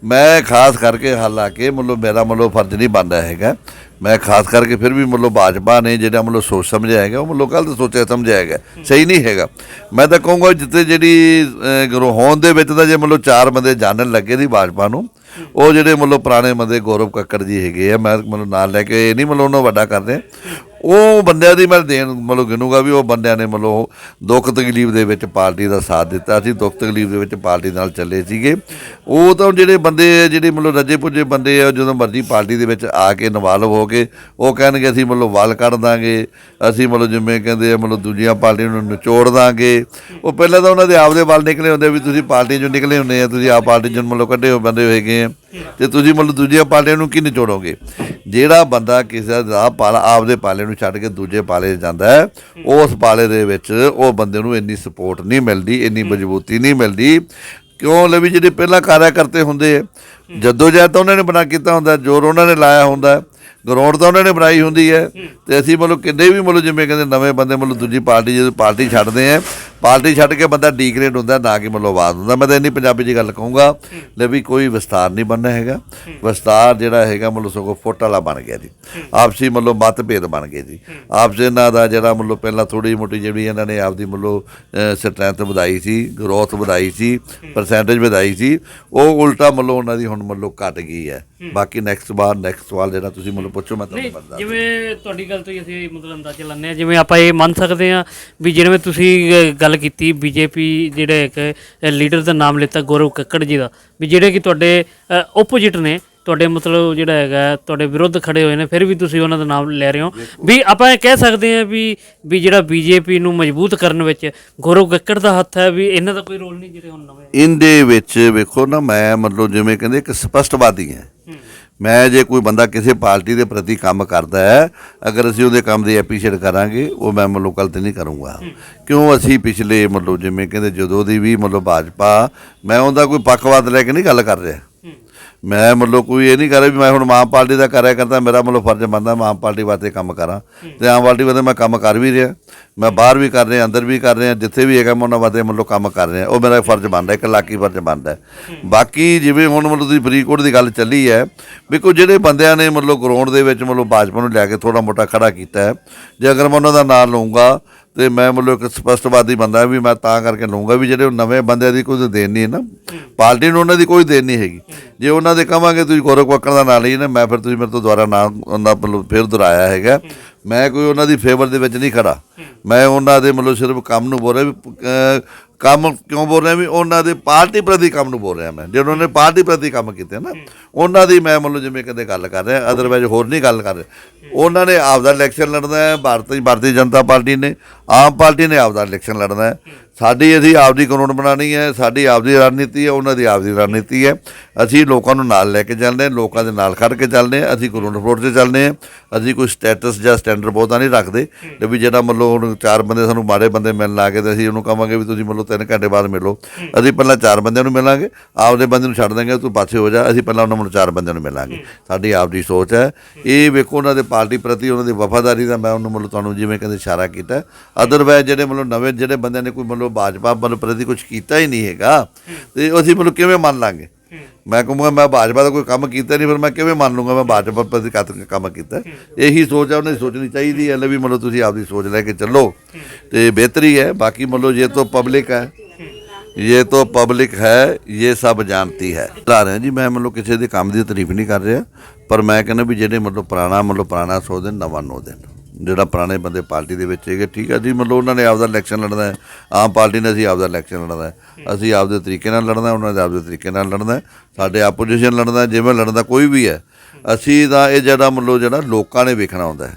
[SPEAKER 2] ਮੈਂ ਖਾਸ ਕਰਕੇ ਹਾਲਾਂਕਿ ਮਤਲਬ ਮੇਰਾ ਮਤਲਬ ਫਰਜ਼ ਨਹੀਂ ਬਣਦਾ ਹੈਗਾ। ਮੈਂ ਖਾਸ ਕਰਕੇ ਫਿਰ ਵੀ ਮਤਲਬ ਭਾਜਪਾ ਨੇ ਜਿਹੜਾ ਮਤਲਬ ਸੋਚ ਸਮਝਿਆ ਹੈਗਾ ਉਹ ਮਤਲਬ ਕੱਲ ਸੋਚਿਆ ਸਮਝਿਆ ਹੈਗਾ। ਸਹੀ ਨਹੀਂ ਹੈਗਾ। ਮੈਂ ਤਾਂ ਕਹੂੰਗਾ ਜਿੱਥੇ ਜਿਹੜੀ ਅਹ, ਦੇ ਵਿੱਚ ਤਾਂ ਜੇ ਮਤਲਬ ਚਾਰ ਬੰਦੇ ਜਾਣਨ ਲੱਗੇ ਸੀ ਭਾਜਪਾ ਨੂੰ ਉਹ ਜਿਹੜੇ ਮਤਲਬ ਪੁਰਾਣੇ ਬੰਦੇ ਗੌਰਵ ਕੱਕੜ ਜੀ ਹੈਗੇ ਆ ਮੈਂ ਮਤਲਬ ਨਾਲ ਲੈ ਕੇ ਇਹ ਨਹੀਂ ਮਤਲਬ ਉਹਨਾਂ ਵੱਡਾ ਕਰਦੇ। ਉਹ ਬੰਦਿਆਂ ਦੀ ਮੈਂ ਦੇਣ ਮਤਲਬ ਗਿਣੂਗਾ ਵੀ ਉਹ ਬੰਦਿਆਂ ਨੇ ਮਤਲਬ ਦੁੱਖ ਤਕਲੀਫ ਦੇ ਵਿੱਚ ਪਾਰਟੀ ਦਾ ਸਾਥ ਦਿੱਤਾ। ਸੀ ਦੁੱਖ ਤਕਲੀਫ ਦੇ ਵਿੱਚ ਪਾਰਟੀ ਨਾਲ ਚੱਲੇ ਸੀਗੇ। ਉਹ ਤਾਂ ਜਿਹੜੇ ਬੰਦੇ ਆ, ਜਿਹੜੇ ਮਤਲਬ ਰੱਜੇ ਪੁੱਜੇ ਬੰਦੇ ਆ ਜਦੋਂ ਮਰਜ਼ੀ ਪਾਰਟੀ ਦੇ ਵਿੱਚ ਆ ਕੇ ਇਨਵਾਲਵ ਹੋ ਕੇ ਉਹ ਕਹਿਣਗੇ ਅਸੀਂ ਮਤਲਬ ਵਾਲ ਕੱਢ ਦਾਂਗੇ। ਅਸੀਂ ਮਤਲਬ ਜਿਵੇਂ ਕਹਿੰਦੇ ਆ ਮਤਲਬ ਦੂਜੀਆਂ ਪਾਰਟੀਆਂ ਨੂੰ ਨਿਚੋੜ ਦਾਂਗੇ। ਉਹ ਪਹਿਲਾਂ ਤਾਂ ਉਹਨਾਂ ਦੇ ਆਪਦੇ ਵਾਲ ਨਿਕਲੇ ਹੁੰਦੇ ਵੀ ਤੁਸੀਂ ਪਾਰਟੀ ਚੋਂ ਨਿਕਲੇ ਹੁੰਦੇ ਆ ਤੁਸੀਂ ਆਪ ਪਾਰਟੀ ਚੋਂ ਮਤਲਬ ਕੱਢੇ ਹੋ ਬੰਦੇ ਹੋਏਗੇ ਆ। ਤੇ ਤੁਸੀਂ ਮਤਲਬ ਦੂਜੀਆਂ ਪਾਰਟੀਆਂ ਨੂੰ ਕੀ ਨਿਚੋੜੋਗੇ? ਜਿਹੜਾ ਬੰਦਾ ਕਿਸੇ ਦਾ ਪਾਲਾ ਆਪਦੇ ਪਾਲੇ ਨੂੰ ਛੱਡ ਕੇ ਦੂਜੇ ਪਾਲੇ ਜਾਂਦਾ ਹੈ ਉਸ ਪਾਲੇ ਦੇ ਵਿੱਚ ਉਹ ਬੰਦੇ ਨੂੰ ਇੰਨੀ ਸਪੋਰਟ ਨਹੀਂ ਮਿਲਦੀ ਇੰਨੀ ਮਜ਼ਬੂਤੀ ਨਹੀਂ ਮਿਲਦੀ। ਕਿਉਂ? ਲੈ ਵੀ ਜਿਹੜੇ ਪਹਿਲਾਂ ਕਾਰਿਆ ਕਰਤੇ ਹੁੰਦੇ ਜਦੋਂ ਜਦ ਤਾਂ ਉਹਨਾਂ ਨੇ ਬਣਾ ਕੀਤਾ ਹੁੰਦਾ ਜੋਰ ਉਹਨਾਂ ਨੇ ਲਾਇਆ ਹੁੰਦਾ। ਗਰਾਊਂਡ ਤਾਂ ਉਹਨਾਂ ਨੇ ਬਣਾਈ ਹੁੰਦੀ ਹੈ ਤੇ ਅਸੀਂ ਮਤਲਬ ਕਿੰਨੇ ਵੀ ਮਤਲਬ ਜਿਵੇਂ ਕਹਿੰਦੇ ਨਵੇਂ ਬੰਦੇ ਮਤਲਬ ਦੂਜੀ ਪਾਰਟੀ ਜਦੋਂ ਪਾਰਟੀ ਛੱਡਦੇ ਆ ਪਾਰਟੀ ਛੱਡ ਕੇ ਬੰਦਾ ਡੀਗ੍ਰੇਡ ਹੁੰਦਾ ਨਾ ਕਿ ਮਤਲਬ ਆਵਾਜ਼ ਹੁੰਦਾ। ਮੈਂ ਤਾਂ ਇੰਨੀ ਪੰਜਾਬੀ 'ਚ ਗੱਲ ਕਹੂੰਗਾ ਲੈ ਵੀ ਕੋਈ ਵਿਸਤਾਰ ਨਹੀਂ ਬਣਨਾ ਹੈਗਾ। ਵਿਸਤਾਰ ਜਿਹੜਾ ਹੈਗਾ ਮਤਲਬ ਸਗੋਂ ਫੁੱਟ ਵਾਲਾ ਬਣ ਗਿਆ ਜੀ। ਆਪਸੀ ਮਤਲਬ ਮਤਭੇਦ ਬਣ ਗਏ ਜੀ। ਆਪਸ ਇਹਨਾਂ ਦਾ ਜਿਹੜਾ ਮਤਲਬ ਪਹਿਲਾਂ ਥੋੜੀ ਮੋਟੀ ਜਿਹੜੀ ਇਹਨਾਂ ਨੇ ਆਪਦੀ ਮਤਲਬ ਸਟਰੈਂਥ ਵਧਾਈ ਸੀ ਗਰੋਥ ਵਧਾਈ ਸੀ ਪਰਸੈਂਟੇਜ ਵਧਾਈ ਸੀ ਉਹ ਉਲਟਾ ਮਤਲਬ ਉਹਨਾਂ ਦੀ ਹੁਣ ਮਤਲਬ ਘਟ ਗਈ ਹੈ। ਬਾਕੀ ਨੈਕਸਟ ਵਾਰ ਨੈਕਸਟ ਸਵਾਲ ਜਿਹੜਾ ਤੁਸੀਂ ਮੈਨੂੰ ਪੁੱਛੋ ਮੈਂ ਤੁਹਾਨੂੰ ਦੱਸਦਾ
[SPEAKER 1] ਜਿਵੇਂ ਤੁਹਾਡੀ ਗੱਲ ਤੋਂ ਹੀ ਅਸੀਂ ਮਤਲਬ ਅੰਦਾਜ਼ਾ ਲਾਉਂਦੇ ਆ ਜਿਵੇਂ ਆਪਾਂ ਇਹ ਮੰਨ ਸਕਦੇ ਆ ਵੀ ਜਿਵੇਂ ਤੁਸੀਂ ਅ, ਗੱਲ ਕੀਤੀ ਬੀਜੇਪੀ ਜਿਹੜੇ ਇੱਕ ਲੀਡਰ ਦਾ ਨਾਮ ਲਿੱਤਾ ਗੌਰਵ ਕੱਕੜ ਜੀ ਦਾ ਵੀ ਜਿਹੜੇ ਕਿ ਤੁਹਾਡੇ ਓਪੋਜਿਟ ਨੇ ਤੁਹਾਡੇ ਮਤਲਬ ਜਿਹੜਾ ਹੈਗਾ ਤੁਹਾਡੇ ਵਿਰੁੱਧ ਖੜੇ ਹੋਏ ਨੇ ਫਿਰ ਵੀ ਤੁਸੀਂ ਉਹਨਾਂ ਦਾ ਨਾਮ ਲੈ ਰਹੇ ਹੋ। ਵੀ ਆਪਾਂ ਇਹ ਕਹਿ ਸਕਦੇ ਆ ਵੀ ਵੀ ਜਿਹੜਾ ਬੀਜੇਪੀ ਨੂੰ ਮਜ਼ਬੂਤ ਕਰਨ ਵਿੱਚ ਗੌਰਵ ਕੱਕੜ ਦਾ ਹੱਥ ਹੈ ਵੀ ਇਹਨਾਂ ਦਾ ਕੋਈ ਰੋਲ ਨਹੀਂ ਜਿਹੜੇ ਹੁਣ ਨਵੇਂ
[SPEAKER 2] ਇਹਦੇ ਵਿੱਚ ਵੇਖੋ ਨਾ ਮੈਂ ਮਤਲਬ ਜਿਵੇਂ ਕਹਿੰਦੇ ਇੱਕ ਸਪਸ਼ਟਵਾਦੀ ਹਾਂ। ਮੈਂ ਜੇ ਕੋਈ ਬੰਦਾ ਕਿਸੇ ਪਾਰਟੀ ਦੇ ਪ੍ਰਤੀ ਕੰਮ ਕਰਦਾ ਹੈ ਅਗਰ ਅਸੀਂ ਉਹਦੇ ਕੰਮ ਦੀ ਐਪਰੀਸ਼ੀਏਟ ਕਰਾਂਗੇ ਉਹ ਮੈਂ ਮਤਲਬ ਗਲਤ ਨਹੀਂ ਕਰੂੰਗਾ। ਕਿਉਂ ਅਸੀਂ ਪਿਛਲੇ ਮਤਲਬ ਜਿਵੇਂ ਕਹਿੰਦੇ ਜਦੋਂ ਦੀ ਵੀ ਮਤਲਬ ਭਾਜਪਾ ਮੈਂ ਉਹਦਾ ਕੋਈ ਪੱਖਵਾਦ ਲੈ ਕੇ ਨਹੀਂ ਗੱਲ ਕਰ ਰਿਹਾ। ਮੈਂ ਮਤਲਬ ਕੋਈ ਇਹ ਨਹੀਂ ਕਰ ਰਿਹਾ ਵੀ ਮੈਂ ਹੁਣ ਮਾਂ ਪਾਰਟੀ ਦਾ ਕਰਿਆ ਕਰਦਾ, ਮੇਰਾ ਮਤਲਬ ਫਰਜ਼ ਬਣਦਾ ਮਾਂ ਪਾਰਟੀ ਵਾਸਤੇ ਕੰਮ ਕਰਾਂ। ਤੇ ਆਮ ਪਾਰਟੀ ਵਾਸਤੇ ਮੈਂ ਕੰਮ ਕਰ ਵੀ ਰਿਹਾ। ਮੈਂ ਬਾਹਰ ਵੀ ਕਰ ਰਿਹਾ, ਅੰਦਰ ਵੀ ਕਰ ਰਿਹਾ, ਜਿੱਥੇ ਵੀ ਹੈਗਾ ਮੈਂ ਉਹਨਾਂ ਵਾਸਤੇ ਮਤਲਬ ਕੰਮ ਕਰ ਰਿਹਾ। ਉਹ ਮੇਰਾ ਫਰਜ਼ ਬਣਦਾ, ਇੱਕ ਲਾਕੀ ਫਰਜ਼ ਬਣਦਾ ਬਾਕੀ ਜਿਵੇਂ ਹੁਣ ਮਤਲਬ ਤੁਸੀਂ ਫਰੀਦਕੋਟ ਦੀ ਗੱਲ ਚੱਲੀ ਹੈ, ਵੀ ਕੋਈ ਜਿਹੜੇ ਬੰਦਿਆਂ ਨੇ ਮਤਲਬ ਗਰਾਊਂਡ ਦੇ ਵਿੱਚ ਮਤਲਬ ਭਾਜਪਾ ਨੂੰ ਲੈ ਕੇ ਥੋੜਾ ਮੋਟਾ ਖੜਾ ਕੀਤਾ ਹੈ, ਜੇ ਅਗਰ ਮੈਂ ਉਹਨਾਂ ਦਾ ਨਾਂ ਲਵਾਂਗਾ ਤੇ ਮੈਂ ਮਤਲਬ ਇੱਕ ਸਪਸ਼ਟਵਾਦੀ ਬੰਦਾ ਵੀ ਮੈਂ ਤਾਂ ਕਰਕੇ ਲਵਾਂਗਾ ਵੀ ਜਿਹੜੇ ਉਹ ਨਵੇਂ ਬੰਦਿਆਂ ਦੀ ਕੋਈ ਦੇਣ ਨਹੀਂ ਹੈ ਨਾ। ਪਾਰਟੀ ਨੂੰ ਉਹਨਾਂ ਦੀ ਕੋਈ ਦੇਣ ਨਹੀਂ ਹੈਗੀ। ਜੇ ਉਹਨਾਂ ਦੇ ਕਹਾਂਗੇ ਤੁਸੀਂ ਗੌਰਵ ਕੱਕੜ ਦਾ ਨਾਂ ਲਈ ਨਾ, ਮੈਂ ਫਿਰ ਤੁਸੀਂ ਮੇਰੇ ਤੋਂ ਦੁਬਾਰਾ ਨਾਂ, ਉਹਨਾਂ ਮਤਲਬ ਫਿਰ ਦੁਹਰਾਇਆ ਹੈਗਾ। ਮੈਂ ਕੋਈ ਉਹਨਾਂ ਦੀ ਫੇਵਰ ਦੇ ਵਿੱਚ ਨਹੀਂ ਖੜਾ। ਮੈਂ ਉਹਨਾਂ ਦੇ ਮਤਲਬ ਸਿਰਫ ਕੰਮ ਨੂੰ ਬੋਲ ਰਿਹਾ ਵੀ ਕੰਮ ਕਿਉਂ ਬੋਲ ਰਿਹਾ ਵੀ ਉਹਨਾਂ ਦੇ ਪਾਰਟੀ ਪ੍ਰਤੀ ਕੰਮ ਨੂੰ ਬੋਲ ਰਿਹਾ ਮੈਂ। ਜੇ ਉਹਨਾਂ ਨੇ ਪਾਰਟੀ ਪ੍ਰਤੀ ਕੰਮ ਕੀਤੇ ਨਾ, ਉਹਨਾਂ ਦੀ ਮੈਂ ਮਤਲਬ ਜਿਵੇਂ ਕਦੇ ਗੱਲ ਕਰ ਰਿਹਾ ਅਦਰਵਾਈਜ਼ ਹੋਰ ਨਹੀਂ ਗੱਲ ਕਰ ਰਿਹਾ। ਉਹਨਾਂ ਨੇ ਆਪਦਾ ਇਲੈਕਸ਼ਨ ਲੜਨਾ ਹੈ, ਭਾਰਤੀ ਭਾਰਤੀ ਜਨਤਾ ਪਾਰਟੀ ਨੇ, ਆਮ ਪਾਰਟੀ ਨੇ ਆਪਦਾ ਇਲੈਕਸ਼ਨ ਲੜਨਾ ਹੈ। ਸਾਡੀ ਅਸੀਂ ਆਪਦੀ ਕਾਨੂੰਨ ਬਣਾਉਣੀ ਹੈ, ਸਾਡੀ ਆਪਦੀ ਰਣਨੀਤੀ ਹੈ, ਉਹਨਾਂ ਦੀ ਆਪਦੀ ਰਣਨੀਤੀ ਹੈ। ਅਸੀਂ ਲੋਕਾਂ ਨੂੰ ਨਾਲ ਲੈ ਕੇ ਚੱਲਦੇ ਹਾਂ, ਲੋਕਾਂ ਦੇ ਨਾਲ ਖੜ ਕੇ ਚੱਲਦੇ ਹਾਂ, ਅਸੀਂ ਕਾਨੂੰਨ ਫਲੋਰ ਤੇ ਚੱਲਦੇ ਹਾਂ। ਅਸੀਂ ਕੋਈ ਸਟੇਟਸ ਜਾਂ ਸਟੈਂਡਰਡ ਬਹੁਤਾ ਨਹੀਂ ਰੱਖਦੇ, ਤੇ ਵੀ ਜਿਹੜਾ ਮਤਲਬ ਹੁਣ ਚਾਰ ਬੰਦੇ ਸਾਨੂੰ ਮਾੜੇ ਬੰਦੇ ਮਿਲਣ ਲੱਗੇ ਤੇ ਅਸੀਂ ਉਹਨੂੰ ਕਹਾਂਗੇ ਵੀ ਤੁਸੀਂ ਮਤਲਬ 3 ਘੰਟੇ ਬਾਅਦ ਮਿਲੋ। ਅਸੀਂ ਪਹਿਲਾਂ ਚਾਰ ਬੰਦਿਆਂ ਨੂੰ ਮਿਲਾਂਗੇ ਆਪਦੇ ਬੰਦੇ ਨੂੰ ਛੱਡ ਦਾਂਗੇ ਤੂੰ ਪਾਸੇ ਹੋ ਜਾ ਅਸੀਂ ਪਹਿਲਾਂ ਉਹਨਾਂ ਨੂੰ ਚਾਰ ਬੰਦਿਆਂ ਨੂੰ ਮਿਲਾਂਗੇ। ਸਾਡੀ ਆਪਦੀ ਸੋਚ ਹੈ। ਇਹ ਵੇਖੋ ਉਹਨਾਂ ਦੇ ਪਾਰਟੀ ਪ੍ਰਤੀ ਉਹਨਾਂ ਦੀ ਵਫਾਦਾਰੀ ਦਾ ਮੈਂ ਉਹਨੂੰ ਮਤਲਬ ਤੁਹਾਨੂੰ ਜਿਵੇਂ ਕਹਿੰਦੇ ਇਸ਼ਾਰਾ ਕੀਤਾ। ਅਦਰਵਾਇਜ਼ ਜਿਹੜੇ ਮਤਲਬ ਨਵੇਂ ਜਿਹੜੇ ਬੰਦਿਆਂ ਨੇ ਕੋਈ ਮਤਲਬ ਭਾਜਪਾ ਮਤਲਬ ਪ੍ਰਤੀ ਕੁਝ ਕੀਤਾ ਹੀ ਨਹੀਂ ਹੈਗਾ। ਤੇ ਅਸੀਂ ਮਤਲਬ ਕਿਵੇਂ ਮੰਨ ਲਾਂਗੇ? ਮੈਂ ਕਹੂੰਗਾ, ਮੈਂ ਭਾਜਪਾ ਦਾ ਕੋਈ ਕੰਮ ਕੀਤਾ ਨਹੀਂ ਪਰ ਮੈਂ ਕਿਵੇਂ ਮੰਨ ਲੂੰਗਾ ਮੈਂ ਭਾਜਪਾ ਪ੍ਰਤੀ ਕੰਮ ਕੀਤਾ? ਇਹੀ ਸੋਚ ਆ, ਉਹਨੇ ਸੋਚਣੀ ਚਾਹੀਦੀ ਹੈ ਵੀ ਮਤਲਬ ਤੁਸੀਂ ਆਪਦੀ ਸੋਚ ਲੈ ਕੇ ਚੱਲੋ। ਤੇ ਬਿਹਤਰੀ ਹੈ, ਬਾਕੀ ਮੰਨ ਲਓ ਜੇ ਤਾਂ ਪਬਲਿਕ ਹੈ ਇਹ ਤਾਂ ਪਬਲਿਕ ਹੈ, ਇਹ ਸਭ ਜਾਣਤੀ ਹੈ। ਲਾ ਰਹੇ ਜੀ, ਮੈਂ ਮੰਨ ਲਓ ਕਿਸੇ ਦੇ ਕੰਮ ਦੀ ਤਾਰੀਫ ਨਹੀਂ ਕਰ ਰਿਹਾ, ਪਰ ਮੈਂ ਕਹਿੰਦਾ ਵੀ ਜਿਹੜੇ ਮਤਲਬ ਪੁਰਾਣਾ ਮੰਨ ਲਓ ਪੁਰਾਣਾ 100 ਦਿਨ, ਨਵਾਂ 9 ਦਿਨ। ਜਿਹੜਾ ਪੁਰਾਣੇ ਬੰਦੇ ਪਾਰਟੀ ਦੇ ਵਿੱਚ ਹੈਗੇ ਠੀਕ ਹੈ ਜੀ ਮਤਲਬ ਉਹਨਾਂ ਨੇ ਆਪਦਾ ਇਲੈਕਸ਼ਨ ਲੜਨਾ ਹੈ। ਆਮ ਪਾਰਟੀ ਨੇ ਅਸੀਂ ਆਪਦਾ ਇਲੈਕਸ਼ਨ ਲੜਨਾ ਹੈ। ਅਸੀਂ ਆਪਦੇ ਤਰੀਕੇ ਨਾਲ ਲੜਨਾ ਹੈ, ਉਹਨਾਂ ਦੇ ਆਪਦੇ ਤਰੀਕੇ ਨਾਲ ਲੜਨਾ ਹੈ। ਸਾਡੇ ਆਪੋਜੀਸ਼ਨ ਲੜਨਾ ਜਿਵੇਂ ਲੜਦਾ ਕੋਈ ਵੀ ਹੈ। ਅਸੀਂ ਤਾਂ ਇਹ ਜਿਹੜਾ ਮਤਲਬ ਜਿਹੜਾ ਲੋਕਾਂ ਨੇ ਵੇਖਣਾ ਹੁੰਦਾ ਹੈ।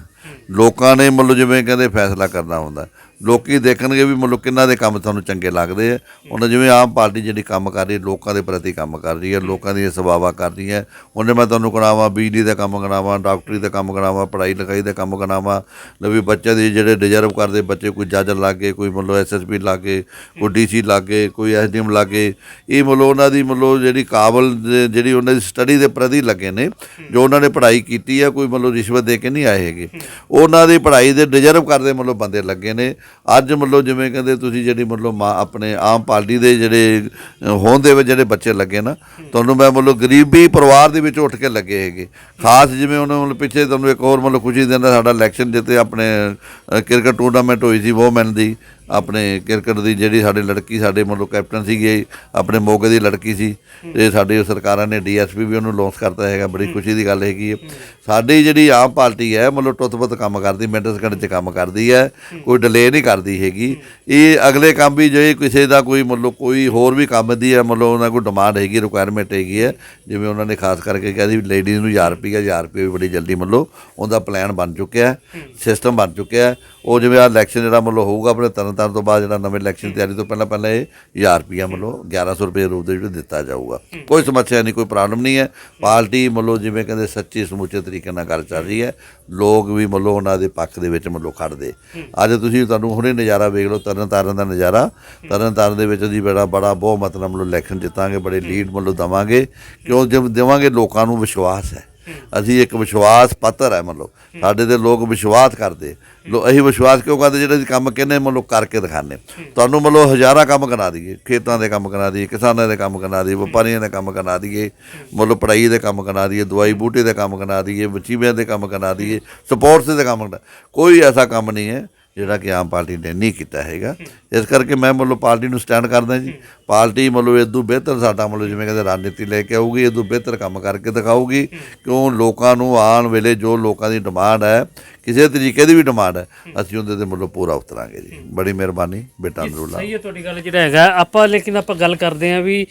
[SPEAKER 2] ਲੋਕਾਂ ਨੇ ਮਤਲਬ ਜਿਵੇਂ ਕਹਿੰਦੇ ਫੈਸਲਾ ਕਰਨਾ ਹੁੰਦਾ ਲੋਕੀ ਦੇਖਣਗੇ ਵੀ ਮਤਲਬ ਕਿੰਨਾ ਦੇ ਕੰਮ ਤੁਹਾਨੂੰ ਚੰਗੇ ਲੱਗਦੇ ਆ। ਉਹਨਾਂ ਜਿਵੇਂ ਆਮ ਪਾਰਟੀ ਜਿਹੜੀ ਕੰਮ ਕਰ ਰਹੀ ਹੈ, ਲੋਕਾਂ ਦੇ ਪ੍ਰਤੀ ਕੰਮ ਕਰ ਰਹੀ ਹੈ, ਲੋਕਾਂ ਦੀਆਂ ਸੇਵਾਵਾਂ ਕਰ ਰਹੀ ਹੈ। ਉਹਨੇ ਮੈਂ ਤੁਹਾਨੂੰ ਕਰਾਵਾਂ ਬਿਜਲੀ ਦਾ ਕੰਮ ਕਰਾਵਾਂ ਡਾਕਟਰੀ ਦਾ ਕੰਮ ਕਰਾਵਾਂ ਪੜ੍ਹਾਈ ਲਿਖਾਈ ਦਾ ਕੰਮ ਕਰਾਵਾਂ ਨਵੀਂ ਬੱਚਿਆਂ ਦੇ ਜਿਹੜੇ ਡਿਜ਼ਰਵ ਕਰਦੇ, ਬੱਚੇ ਕੋਈ ਜੱਜ ਲੱਗੇ, ਕੋਈ ਮਤਲਬ ਐਸਐਸਪੀ ਲੱਗੇ, ਕੋਈ ਡੀਸੀ ਲੱਗੇ, ਕੋਈ ਐਸਡੀਐਮ ਲੱਗੇ। ਇਹ ਮਤਲਬ ਉਹਨਾਂ ਦੀ ਮਤਲਬ ਜਿਹੜੀ ਕਾਬਲ ਜਿਹੜੀ ਉਹਨਾਂ ਦੀ ਸਟੱਡੀ ਦੇ ਪ੍ਰਤੀ ਲੱਗੇ ਨੇ, ਜੋ ਉਹਨਾਂ ਨੇ ਪੜ੍ਹਾਈ ਕੀਤੀ ਹੈ ਕੋਈ ਮਤਲਬ ਰਿਸ਼ਵਤ ਦੇ ਕੇ ਨਹੀਂ ਆਏ ਹੈਗੇ। ਉਹਨਾਂ ਦੀ ਪੜ੍ਹਾਈ ਦੇ ਡਿਜ਼ਰਵ ਕਰਦੇ ਮਤਲਬ ਬੰਦੇ ਲੱਗੇ ਨੇ। ਅੱਜ ਮਤਲਬ ਜਿਵੇਂ ਕਹਿੰਦੇ ਤੁਸੀਂ ਜਿਹੜੀ ਮਤਲਬ ਮਾਂ ਆਪਣੇ ਆਮ ਪਾਰਟੀ ਦੇ ਜਿਹੜੇ ਅ, ਹੋਂਦ ਦੇ ਵਿੱਚ ਜਿਹੜੇ ਬੱਚੇ ਲੱਗੇ ਨਾ ਤੁਹਾਨੂੰ ਮੈਂ ਮਤਲਬ ਗਰੀਬੀ ਪਰਿਵਾਰ ਦੇ ਵਿੱਚ ਉੱਠ ਕੇ ਲੱਗੇ ਹੈਗੇ। ਖਾਸ ਜਿਵੇਂ ਉਹਨਾਂ ਮਤਲਬ ਪਿੱਛੇ ਤੁਹਾਨੂੰ ਇੱਕ ਹੋਰ ਮਤਲਬ ਖੁਸ਼ੀ ਦਿੰਦਾ ਸਾਡਾ ਇਲੈਕਸ਼ਨ ਜਿੱਤੇ ਆਪਣੇ ਕ੍ਰਿਕਟ ਟੂਰਨਾਮੈਂਟ ਹੋਈ ਸੀ ਵੋਮੈਨ ਦੀ। ਆਪਣੇ ਕ੍ਰਿਕਟ ਦੀ ਜਿਹੜੀ ਸਾਡੇ ਲੜਕੀ ਸਾਡੇ ਮਤਲਬ ਕੈਪਟਨ ਸੀਗੇ ਆਪਣੇ ਮੋਗੇ ਦੀ ਲੜਕੀ ਸੀ। ਤੇ ਸਾਡੇ ਸਰਕਾਰਾਂ ਨੇ ਡੀਐਸਪੀ ਵੀ ਉਹਨੂੰ ਲਾਂਚ ਕਰਤਾ ਹੈਗਾ ਬੜੀ ਖੁਸ਼ੀ ਦੀ ਗੱਲ ਹੈਗੀ ਹੈ। ਸਾਡੀ ਜਿਹੜੀ ਆਮ ਪਾਰਟੀ ਹੈ ਮਤਲਬ ਟੁੱਤ-ਪੁੱਤ ਕੰਮ ਕਰਦੀ ਮਿੰਟ ਸਕਿੰਟ 'ਚ ਕੰਮ ਕਰਦੀ ਹੈ ਕੋਈ ਡਿਲੇ ਨਹੀਂ ਕਰਦੀ ਹੈਗੀ। ਇਹ ਅਗਲੇ ਕੰਮ ਵੀ ਜੇ ਕਿਸੇ ਦਾ ਕੋਈ ਮਤਲਬ ਕੋਈ ਹੋਰ ਵੀ ਕੰਮ ਦੀ ਹੈ ਮਤਲਬ ਉਹਨਾਂ ਕੋਈ ਡਿਮਾਂਡ ਹੈਗੀ ਰਿਕੁਆਇਰਮੈਂਟ ਹੈਗੀ ਹੈ ਜਿਵੇਂ ਉਹਨਾਂ ਨੇ ਖਾਸ ਕਰਕੇ ਕਿਹਾ ਸੀ ਲੇਡੀਜ਼ ਨੂੰ 1000 ਰੁਪਈਆ 1000 ਰੁਪਏ ਵੀ ਬੜੀ ਜਲਦੀ ਮਤਲਬ ਉਹਦਾ ਪਲਾਨ ਬਣ ਚੁੱਕਿਆ ਸਿਸਟਮ ਬਣ ਚੁੱਕਿਆ ਉਹ ਜਿਵੇਂ ਆ ਇਲੈਕਸ਼ਨ ਜਿਹੜਾ ਮਤਲਬ ਹੋਊਗਾ ਆਪਣੇ ਤਰਨਤਾਰਨ ਤੋਂ ਬਾਅਦ ਜਿਹੜਾ ਨਵੇਂ ਇਲੈਕਸ਼ਨ ਤਿਆਰੀ ਤੋਂ ਪਹਿਲਾਂ ਪਹਿਲਾਂ ਇਹ 1000 ਰੁਪਈਆ ਮਤਲਬ 1100 ਰੁਪਏ ਰੂਪ ਦੇ ਵਿੱਚ ਦਿੱਤਾ ਜਾਊਗਾ। ਕੋਈ ਸਮੱਸਿਆ ਨਹੀਂ ਕੋਈ ਪ੍ਰੋਬਲਮ ਨਹੀਂ ਹੈ। ਪਾਰਟੀ ਮਤਲਬ ਜਿਵੇਂ ਕਹਿੰਦੇ ਸੱਚੀ ਸਮੁੱਚੇ ਤਰੀਕੇ ਨਾਲ ਗੱਲ ਚੱਲ ਰਹੀ ਹੈ। ਲੋਕ ਵੀ ਮਤਲਬ ਉਹਨਾਂ ਦੇ ਪੱਖ ਦੇ ਵਿੱਚ ਮਤਲਬ ਖੜਦੇ। ਅੱਜ ਤੁਸੀਂ ਤੁਹਾਨੂੰ ਹੁਣੇ ਨਜ਼ਾਰਾ ਵੇਖ ਲਓ ਤਰਨਤਾਰਨ ਦਾ ਨਜ਼ਾਰਾ। ਤਰਨਤਾਰਨ ਦੇ ਵਿੱਚ ਜੀ ਬੜਾ ਬੜਾ ਬਹੁਤ ਮਤਲਬ ਮਤਲਬ ਇਲੈਕਸ਼ਨ ਜਿੱਤਾਂਗੇ ਬੜੇ ਲੀਡ ਮਤਲਬ ਦਵਾਂਗੇ। ਕਿਉਂ ਜਦ ਦੇਵਾਂਗੇ ਲੋਕਾਂ ਨੂੰ ਵਿਸ਼ਵਾਸ ਹੈ। ਅਸੀਂ ਇੱਕ ਵਿਸ਼ਵਾਸ ਪਾਤਰ ਹੈ ਮਤਲਬ, ਸਾਡੇ ਤੇ ਲੋਕ ਵਿਸ਼ਵਾਸ ਕਰਦੇ। ਲੋ, ਅਸੀਂ ਵਿਸ਼ਵਾਸ ਕਿਉਂ ਕਰਦੇ? ਜਿਹੜੇ ਅਸੀਂ ਕੰਮ ਕਹਿੰਦੇ, ਮਤਲਬ ਕਰਕੇ ਦਿਖਾਣੇ ਤੁਹਾਨੂੰ ਮਤਲਬ ਹਜ਼ਾਰਾਂ ਕੰਮ ਕਰਾ ਦਈਏ। ਖੇਤਾਂ ਦੇ ਕੰਮ ਕਰਾ ਦਈਏ, ਕਿਸਾਨਾਂ ਦੇ ਕੰਮ ਕਰਾ ਦਈਏ, ਵਪਾਰੀਆਂ ਦੇ ਕੰਮ ਕਰਾ ਦਈਏ, ਮਤਲਬ ਪੜ੍ਹਾਈ ਦੇ ਕੰਮ ਕਰਾ ਦਈਏ, ਦਵਾਈ ਬੂਟੇ ਦੇ ਕੰਮ ਕਰਾ ਦਈਏ ਵਚੀਵਿਆਂ ਦੇ ਕੰਮ ਕਰਾ ਦਈਏ, ਸਪੋਰਟਸ ਦੇ ਕੰਮ ਕਰਾ ਕੋਈ ਐਸਾ ਕੰਮ ਨਹੀਂ ਹੈ। ਜਿਹੜਾ ਕਿ ਆਮ ਪਾਰਟੀ ਨੇ ਨਹੀਂ ਕੀਤਾ ਹੈਗਾ। ਇਸ ਕਰਕੇ ਮੈਂ ਮਤਲਬ ਪਾਰਟੀ ਨੂੰ ਸਟੈਂਡ ਕਰਦਾ ਜੀ। ਪਾਰਟੀ ਮਤਲਬ ਇਦੋਂ ਬਿਹਤਰ ਸਾਡਾ ਮਤਲਬ ਜਿਵੇਂ ਕਹਿੰਦੇ ਰਣਨੀਤੀ ਲੈ ਕੇ ਆਊਗੀ ਇਦੋਂ ਬਿਹਤਰ ਕੰਮ ਕਰਕੇ ਦਿਖਾਊਗੀ। ਕਿਉਂ ਲੋਕਾਂ ਨੂੰ ਆਉਣ ਵੇਲੇ ਜੋ ਲੋਕਾਂ ਦੀ ਡਿਮਾਂਡ ਹੈ ਕਿਸੇ ਤਰੀਕੇ ਦੀ ਵੀ ਡਿਮਾਂਡ ਹੈ ਅਸੀਂ ਉਹਦੇ ਤੇ ਮਤਲਬ ਪੂਰਾ ਉਤਰਾਂਗੇ ਜੀ। ਬੜੀ ਮਿਹਰਬਾਨੀ ਬੇਟਾ ਅੰਦਰੂਲਾ
[SPEAKER 1] ਸਹੀ ਹੈ ਤੁਹਾਡੀ ਗੱਲ ਜਿਹੜਾ ਹੈਗਾ। ਆਪਾਂ ਲੇਕਿਨ ਆਪਾਂ ਗੱਲ ਕਰਦੇ ਹਾਂ ਵੀ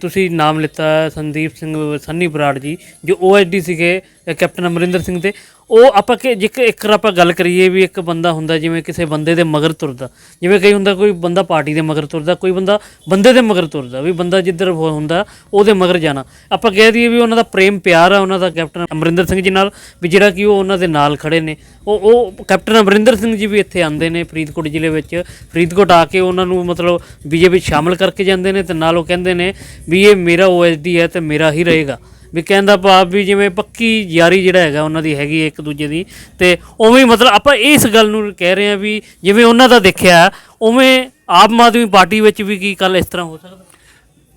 [SPEAKER 1] ਤੁਸੀਂ ਨਾਮ ਲਿੱਤਾ ਸੰਦੀਪ ਸਿੰਘ ਸੰਨੀ ਬਰਾੜ ਜੀ ਜੋ ਓਐਸਡੀ ਸੀਗੇ ਕੈਪਟਨ ਅਮਰਿੰਦਰ ਸਿੰਘ ਦੇ। ਉਹ ਆਪਾਂ ਕਿ ਜਿੱਕ ਇੱਕ ਆਪਾਂ ਗੱਲ ਕਰੀਏ ਵੀ ਇੱਕ ਬੰਦਾ ਹੁੰਦਾ ਜਿਵੇਂ ਕਿਸੇ ਬੰਦੇ ਦੇ ਮਗਰ ਤੁਰਦਾ। ਜਿਵੇਂ ਕਈ ਹੁੰਦਾ ਕੋਈ ਬੰਦਾ ਪਾਰਟੀ ਦੇ ਮਗਰ ਤੁਰਦਾ ਕੋਈ ਬੰਦਾ ਬੰਦੇ ਦੇ ਮਗਰ ਤੁਰਦਾ ਵੀ ਬੰਦਾ ਜਿੱਧਰ ਹੁੰਦਾ ਉਹਦੇ ਮਗਰ ਜਾਣਾ। ਆਪਾਂ ਕਹਿ ਦਈਏ ਵੀ ਉਹਨਾਂ ਦਾ ਪ੍ਰੇਮ ਪਿਆਰ ਆ ਉਹਨਾਂ ਦਾ ਕੈਪਟਨ ਅਮਰਿੰਦਰ ਸਿੰਘ ਜੀ ਨਾਲ ਵੀ ਜਿਹੜਾ ਕਿ ਉਹ ਉਹਨਾਂ ਦੇ ਨਾਲ ਖੜੇ ਨੇ। ਉਹ ਉਹ ਕੈਪਟਨ ਅਮਰਿੰਦਰ ਸਿੰਘ ਜੀ ਵੀ ਇੱਥੇ ਆਉਂਦੇ ਨੇ ਫਰੀਦਕੋਟ ਜ਼ਿਲ੍ਹੇ ਵਿੱਚ। ਫਰੀਦਕੋਟ ਆ ਕੇ ਉਹਨਾਂ ਨੂੰ ਮਤਲਬ ਬੀਜੇਪੀ ਸ਼ਾਮਲ ਕਰਕੇ ਜਾਂਦੇ ਨੇ ਤੇ ਨਾਲ ਉਹ ਕਹਿੰਦੇ ਨੇ ਵੀ ਇਹ ਮੇਰਾ ਓਐਸਡੀ ਹੈ ਤੇ ਮੇਰਾ ਹੀ ਰਹੇਗਾ। ਵੀ ਕਹਿੰਦਾ ਭਾਵ ਵੀ ਜਿਵੇਂ ਪੱਕੀ ਯਾਰੀ ਜਿਹੜਾ ਹੈਗਾ ਉਹਨਾਂ ਦੀ ਹੈਗੀ ਹੈ ਇੱਕ ਦੂਜੇ ਦੀ। ਤੇ ਉਵੇਂ ਮਤਲਬ ਆਪਾਂ ਇਸ ਗੱਲ ਨੂੰ ਕਹਿ ਰਹੇ ਹਾਂ ਵੀ ਜਿਵੇਂ ਉਹਨਾਂ ਦਾ ਦੇਖਿਆ, ਉਵੇਂ ਆਮ ਆਦਮੀ ਪਾਰਟੀ ਵਿੱਚ ਵੀ ਕੀ ਕੱਲ ਇਸ ਤਰ੍ਹਾਂ ਹੋ ਸਕਦਾ?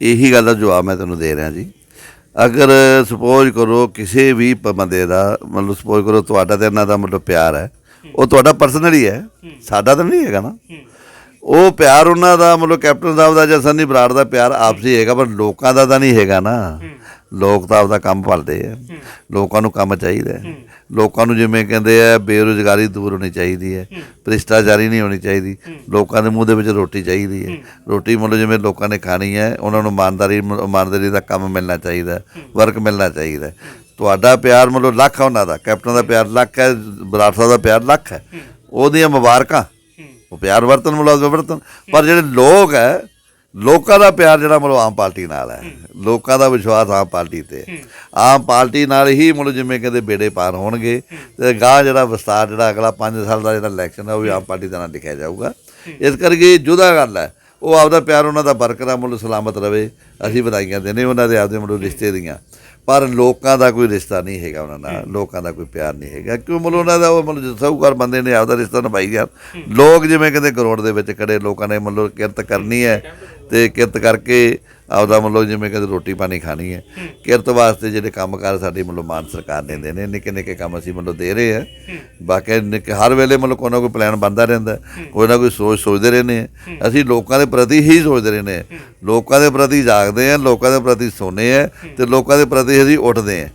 [SPEAKER 2] ਇਹੀ ਗੱਲ ਦਾ ਜਵਾਬ ਮੈਂ ਤੁਹਾਨੂੰ ਦੇ ਰਿਹਾ ਜੀ। ਅਗਰ ਸਪੋਜ਼ ਕਰੋ ਕਿਸੇ ਵੀ ਬੰਦੇ ਦਾ, ਮਤਲਬ ਸਪੋਜ਼ ਕਰੋ ਤੁਹਾਡਾ ਤੇ ਇਹਨਾਂ ਦਾ ਮਤਲਬ ਪਿਆਰ ਹੈ, ਉਹ ਤੁਹਾਡਾ ਪਰਸਨਲੀ ਹੈ, ਸਾਡਾ ਤਾਂ ਨਹੀਂ ਹੈਗਾ ਨਾ। ਉਹ ਪਿਆਰ ਉਹਨਾਂ ਦਾ, ਮਤਲਬ ਕੈਪਟਨ ਸਾਹਿਬ ਦਾ ਜਾਂ ਸੰਨੀ ਬਰਾੜ ਦਾ ਪਿਆਰ ਆਪਸੀ ਹੈਗਾ, ਪਰ ਲੋਕਾਂ ਦਾ ਤਾਂ ਨਹੀਂ ਹੈਗਾ ਨਾ। ਲੋਕ ਤਾਂ ਆਪਦਾ ਕੰਮ ਭਲਦੇ ਆ। ਲੋਕਾਂ ਨੂੰ ਕੰਮ ਚਾਹੀਦਾ। ਲੋਕਾਂ ਨੂੰ ਜਿਵੇਂ ਕਹਿੰਦੇ ਆ ਬੇਰੁਜ਼ਗਾਰੀ ਦੂਰ ਹੋਣੀ ਚਾਹੀਦੀ ਹੈ। ਭ੍ਰਿਸ਼ਟਾਚਾਰੀ ਨਹੀਂ ਹੋਣੀ ਚਾਹੀਦੀ। ਲੋਕਾਂ ਦੇ ਮੂੰਹ ਦੇ ਵਿੱਚ ਰੋਟੀ ਚਾਹੀਦੀ ਹੈ। ਰੋਟੀ ਮਤਲਬ ਜਿਵੇਂ ਲੋਕਾਂ ਨੇ ਖਾਣੀ ਹੈ ਉਹਨਾਂ ਨੂੰ ਇਮਾਨਦਾਰੀ ਇਮਾਨਦਾਰੀ ਦਾ ਕੰਮ ਮਿਲਣਾ ਚਾਹੀਦਾ ਵਰਕ ਮਿਲਣਾ ਚਾਹੀਦਾ ਤੁਹਾਡਾ ਪਿਆਰ ਮਤਲਬ ਲੱਖ ਹੈ ਉਹਨਾਂ ਦਾ। ਕੈਪਟਨ ਦਾ ਪਿਆਰ ਲੱਖ ਹੈ ਬਰਾੜ ਸਾਹਿਬ ਦਾ ਪਿਆਰ ਲੱਖ ਹੈ। ਉਹਦੀਆਂ ਮੁਬਾਰਕਾਂ। ਉਹ ਪਿਆਰ ਵਰਤਨ ਮੁਲਾਜ਼ਮ ਵਰਤਨ। ਪਰ ਜਿਹੜੇ ਲੋਕ ਹੈ ਲੋਕਾਂ ਦਾ ਪਿਆਰ ਜਿਹੜਾ ਮਤਲਬ ਆਮ ਪਾਰਟੀ ਨਾਲ ਹੈ। ਲੋਕਾਂ ਦਾ ਵਿਸ਼ਵਾਸ ਆਮ ਪਾਰਟੀ ਤੇ। ਆਮ ਪਾਰਟੀ ਨਾਲ ਹੀ ਮਤਲਬ ਜਿਵੇਂ ਕਹਿੰਦੇ ਬੇੜੇ ਪਾਰ ਹੋਣਗੇ। ਤੇ ਗਾਹ ਜਿਹੜਾ ਵਿਸਤਾਰ ਜਿਹੜਾ ਅਗਲਾ 5 ਸਾਲ ਦਾ ਜਿਹੜਾ ਇਲੈਕਸ਼ਨ ਹੈ ਉਹ ਵੀ ਆਮ ਪਾਰਟੀ ਦੇ ਨਾਲ ਲਿਖਿਆ ਜਾਊਗਾ। ਇਸ ਕਰਕੇ ਜੁਦਾ ਗੱਲ ਹੈ। ਉਹ ਆਪਦਾ ਪਿਆਰ ਉਹਨਾਂ ਦਾ ਬਰਕਰਾਰ ਮੁੱਲ ਸਲਾਮਤ ਰਵੇ। ਅਸੀਂ ਵਧਾਈਆਂ ਦਿੰਦੇ ਉਹਨਾਂ ਦੇ ਆਪਦੇ ਮੁੱਲ ਰਿਸ਼ਤੇ ਦੀਆਂ। ਪਰ ਲੋਕਾਂ ਦਾ ਕੋਈ ਰਿਸ਼ਤਾ ਨਹੀਂ ਹੈਗਾ ਉਹਨਾਂ ਨਾਲ ਲੋਕਾਂ ਦਾ ਕੋਈ ਪਿਆਰ ਨਹੀਂ ਹੈਗਾ। ਕਿਉਂ? ਮਤਲਬ ਉਹਨਾਂ ਦਾ ਉਹ ਮਤਲਬ ਸੌਕਾਰ ਬੰਦੇ ਨੇ ਆਪਦਾ ਰਿਸ਼ਤਾ ਨਿਭਾਈ ਗਿਆ ਲੋਕ ਜਿਵੇਂ ਕਹਿੰਦੇ ਕਰੋੜ ਦੇ ਵਿੱਚ ਖੜੇ ਲੋਕਾਂ ਨੇ ਮਤਲਬ ਕਿਰਤ ਕਰਨੀ ਹੈ ਤੇ ਕਿਰਤ ਕਰਕੇ ਆਪਦਾ ਮਤਲਬ ਜਿਵੇਂ ਕਹਿੰਦੇ ਰੋਟੀ ਪਾਣੀ ਖਾਣੀ ਹੈ। ਕਿਰਤ ਵਾਸਤੇ ਜਿਹੜੇ ਕੰਮਕਾਰ ਸਾਡੀ ਮਤਲਬ ਮਾਨ ਸਰਕਾਰ ਨੇ ਦੇਣੇ ਨਿੱਕੇ ਨਿੱਕੇ ਕੰਮ ਅਸੀਂ ਮਤਲਬ ਦੇ ਰਹੇ ਆ ਬਾਕੀ ਨਿੱਕੇ ਹਰ ਵੇਲੇ ਮਤਲਬ ਕੋਈ ਨਾ ਕੋਈ ਪਲਾਨ ਬਣਦਾ ਰਹਿੰਦਾ ਕੋਈ ਨਾ ਕੋਈ ਸੋਚ ਸੋਚਦੇ ਰਹਿੰਦੇ ਅਸੀਂ ਲੋਕਾਂ ਦੇ ਪ੍ਰਤੀ ਹੀ ਸੋਚਦੇ ਰਹਿੰਦੇ ਲੋਕਾਂ ਦੇ ਪ੍ਰਤੀ ਜਾਗਦੇ ਆ ਲੋਕਾਂ ਦੇ ਪ੍ਰਤੀ ਸੋਨੇ ਆ ਤੇ ਲੋਕਾਂ ਦੇ ਪ੍ਰਤੀ ਅਸੀਂ ਉੱਠਦੇ ਆ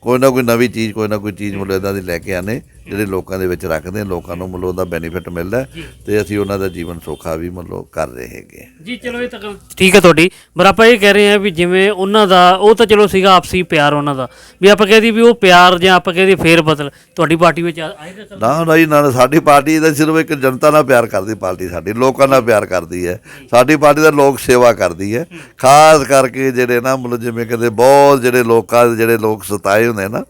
[SPEAKER 2] ਕੋਈ ਨਾ ਕੋਈ ਨਵੀਂ ਚੀਜ਼ ਕੋਈ ਨਾ ਕੋਈ ਚੀਜ਼ ਮਤਲਬ ਇਦਾਂ ਦੀ ਲੈ ਕੇ ਆਨੇ ਜਿਹੜੇ ਲੋਕਾਂ ਦੇ ਵਿੱਚ ਰੱਖਦੇ ਆ ਲੋਕਾਂ ਨੂੰ ਮਤਲਬ ਉਹਦਾ ਬੈਨੀਫਿਟ ਮਿਲਦਾ ਤੇ ਅਸੀਂ ਉਹਨਾਂ ਦਾ ਜੀਵਨ ਸੌਖਾ ਵੀ ਮਤਲਬ ਕਰ ਰਹੇ ਹੈਗੇ
[SPEAKER 1] ਜੀ ਚਲੋ ਇਹ ਤਾਂ ਗੱਲ ਠੀਕ ਹੈ ਤੁਹਾਡੀ ਪਰ ਆਪਾਂ ਇਹ ਕਹਿ ਰਹੇ ਹਾਂ ਵੀ ਜਿਵੇਂ ਉਹਨਾਂ ਦਾ ਉਹ ਤਾਂ ਚਲੋ ਸੀਗਾ ਆਪਸੀ ਪਿਆਰ ਉਹਨਾਂ ਦਾ ਵੀ ਆਪਾਂ ਕਹਿ ਦਈਏ ਵੀ ਉਹ ਪਿਆਰ ਜਾਂ ਆਪਾਂ ਕਹਿ ਦਈਏ ਫੇਰ ਬਦਲ ਤੁਹਾਡੀ ਪਾਰਟੀ ਵਿੱਚ ਆ- ਆਏਗਾ?
[SPEAKER 2] ਨਾ ਨਾ ਜੀ ਨਾ ਸਾਡੀ ਪਾਰਟੀ ਦਾ ਸਿਰਫ ਇੱਕ ਜਨਤਾ ਨਾਲ ਪਿਆਰ ਕਰਦੀ ਪਾਰਟੀ ਸਾਡੀ ਲੋਕਾਂ ਨਾਲ ਪਿਆਰ ਕਰਦੀ ਹੈ। ਸਾਡੀ ਪਾਰਟੀ ਦਾ ਲੋਕ ਸੇਵਾ ਕਰਦੀ ਹੈ। ਖਾਸ ਕਰਕੇ ਜਿਹੜੇ ਨਾ ਮਤਲਬ ਜਿਵੇਂ ਕਹਿੰਦੇ ਬਹੁਤ ਜਿਹੜੇ ਲੋਕਾਂ ਦੇ ਜਿਹੜੇ ਲੋਕ ਸਤਾਏ ਹੁੰਦੇ ਨਾ